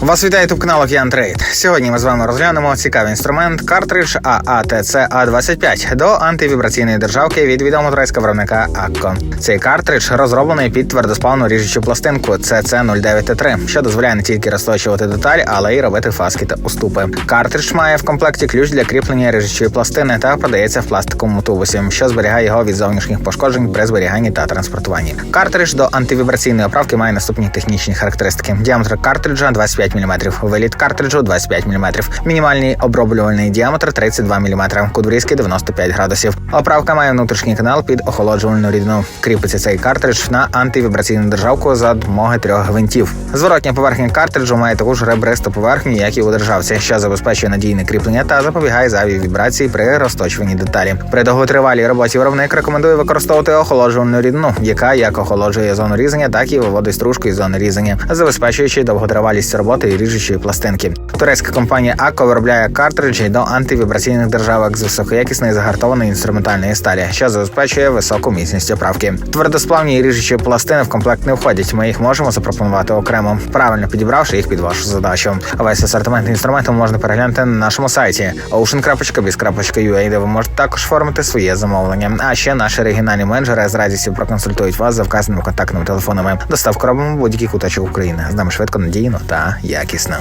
Вас вітає ютуб канал Океан Трейд. Сьогодні ми з вами розглянемо цікавий інструмент картридж AATC A25 до антивібраційної державки від відомого турецького виробника Акко. Цей картридж розроблений під твердосплавну ріжучу пластинку CC09T3, що дозволяє не тільки розточувати деталі, але й робити фаски та уступи. Картридж має в комплекті ключ для кріплення ріжучої пластини та подається в пластиковому тубусі, що зберігає його від зовнішніх пошкоджень при зберіганні та транспортуванні. Картридж до антивібраційної оправки має наступні технічні характеристики: діаметр картриджа 25 мм, виліт картриджу 25 мм, мінімальний оброблювальний діаметр 32 мм, кут врізки 95 градусів. Оправка має внутрішній канал під охолоджувальну рідину. Кріпиться цей картридж на антивібраційну державку за допомогою трьох гвинтів. Зворотня поверхня картриджу має таку ж ребристу поверхню, як і у державці, що забезпечує надійне кріплення та запобігає зайвій вібрації при розточуванні деталі. При довготривалій роботі виробник рекомендує використовувати охолоджувальну рідину, яка як охолоджує зону різання, так і виводить стружку із зони різання, забезпечуючи довготривалість роботи і ріжучої пластинки. Турецька компанія Акко виробляє картриджі до антивібраційних державок з високоякісної загартованої інструментальної сталі, що забезпечує високу міцність оправки. Твердосплавні і ріжучі пластини в комплект не входять. Ми їх можемо запропонувати окремо, правильно підібравши їх під вашу задачу. Весь асортимент інструменту можна переглянути на нашому сайті ocean.biz.ua, де ви можете також оформити своє замовлення. А ще наші регіональні менеджери з радістю проконсультують вас за вказаними контактними телефонами. Доставку робимо будь-який куточок України. З нами швидко, надійно та якісно.